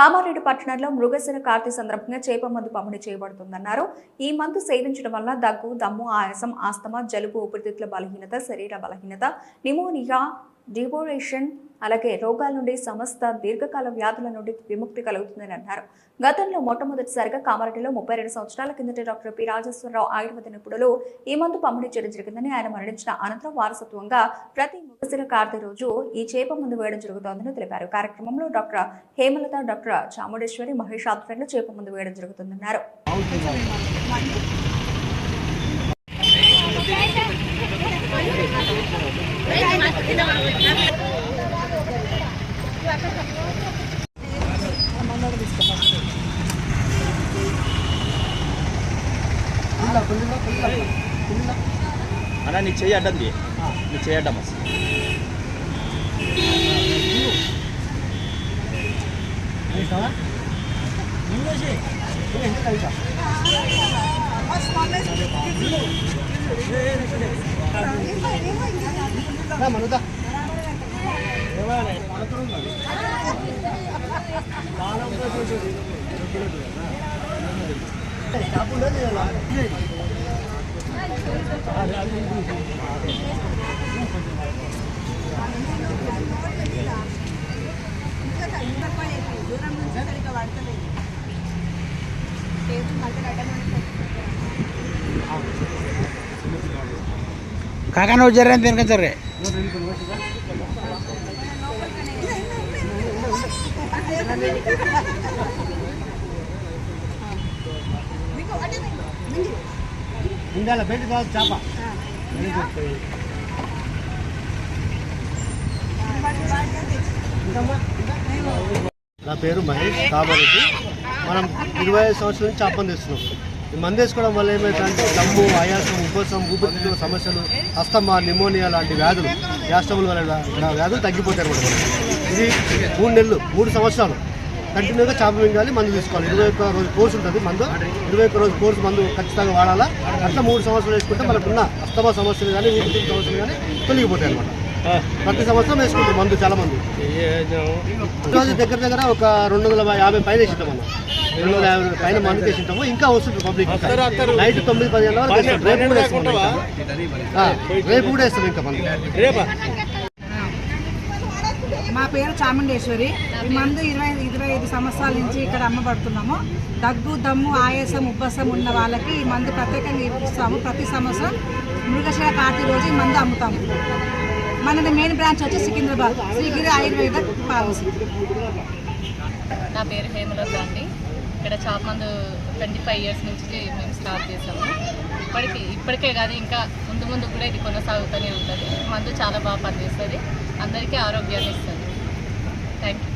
కామారెడ్డి పట్టణంలో మృగశిర కార్తీ సందర్భంగా చేప మందు పంపిణీ చేయబడుతుందన్నారు. ఈ మందు సేవించడం వల్ల దగ్గు దమ్ము ఆయాసం ఆస్తమా జలుబు ఊపిరితిత్తుల బలహీనత శరీర బలహీనత నిమోనియా డిబోరేషన్ అలాగే రోగాల నుండి సమస్త దీర్ఘకాల వ్యాధుల నుండి విముక్తి కలుగుతుందని అన్నారు. గతంలో మొట్టమొదటిసారిగా కామారెడ్డిలో ముప్పై రెండు సంవత్సరాల కిందట డాక్టర్ పి. రాజేశ్వరరావు ఆయుర్వేద నిపుణులు ఈ మందు పంపిణీ చేయడం జరిగిందని ఆయన మరణించిన అనంతరం వారసత్వంగా ప్రతి ముగసిర కార్తె రోజు ఈ చేప మందు వేయడం జరుగుతోందని తెలిపారు. కార్యక్రమంలో డాక్టర్ హేమలత డాక్టర్ చాముండేశ్వరి మహేష్ ఆధ్వర్యంలో చేప మందు వేయడం జరుగుతుందన్నారు. అన్నా నీ చెయ్యి అడ్డంది నీ చెయ్యి అడ్డం అసలు కాకా నువ్వు జర్రే తినక జర్రే. ఉండాలి? బయట కాదు చేప. నా పేరు మహేష్ కామారెడ్డి. మనం ఇరవై ఐదు సంవత్సరాల నుంచి చేపలు తెస్తున్నాం. ఈ మందు వేసుకోవడం వల్ల ఏమవుతుందంటే దమ్ము ఆయాసం ఉపసం ఊపిరితిత్తుల సమస్యలు అస్తమా నిమోనియా లాంటి వ్యాధులు గ్యాస్ట్రబుల్ వల్ల వ్యాధులు తగ్గిపోతాయి అనమాట ఇది మూడు నెలలు మూడు సంవత్సరాలు. కంటిన్యూగా చేప మింగాలి మందు తీసుకోవాలి. ఇరవై ఒక్క రోజు కోర్సు ఉంటుంది మందు. ఇరవై ఒక్క రోజు కోర్సు మందు ఖచ్చితంగా వాడాలా. అట్లా మూడు సంవత్సరాలు వేసుకుంటే మనకున్న అస్తమా సమస్యలు కానీ ఊపిరితిత్తుల సమస్యలు కానీ తొలగిపోతాయి అనమాట ప్రతి సంవత్సరం వేసుకుంటారు మందు చాలా మంది. రోజు దగ్గర దగ్గర ఒక రెండు వందల యాభై పైన వేసింటాం మనం. రెండు వందల యాభై పైన మంది వేసింటాము ఇంకా. వస్తుంది పబ్లిక్ నైట్ తొమ్మిది పది గంటల వరకు. రేపు కూడా వేస్తాం రేపు కూడా వేస్తాం ఇంకా మంది మా పేరు చాముండేశ్వరి. ఈ మందు ఇరవై ఇరవై ఐదు సంవత్సరాల నుంచి ఇక్కడ అమ్మబడుతున్నాము. దగ్గు దమ్ము ఆయాసం ఉబ్బసం ఉన్న వాళ్ళకి ఈ మందు ప్రత్యేకంగా ఇస్తాము ప్రతి సంవత్సరం మృగశిర కార్తీ రోజు ఈ మందు అమ్ముతాము. మనది మెయిన్ బ్రాంచ్ వచ్చి సికింద్రాబాద్ శ్రీగిరి ఆయుర్వేద ఫార్మసీ నా పేరు హేమలత అండి. ఇక్కడ చాప్ ట్వంటీ ఫైవ్ ఇయర్స్ నుంచి మేము స్టార్ట్ చేసాము. ఇప్పటికి ఇప్పటికే కాదు ఇంకా ముందు ముందు కూడా ఇది కొనసాగుతూనే ఉంటుంది. మందు చాలా బాగా పనిచేస్తుంది. అందరికీ ఆరోగ్యాన్ని ఇస్తుంది. Thank you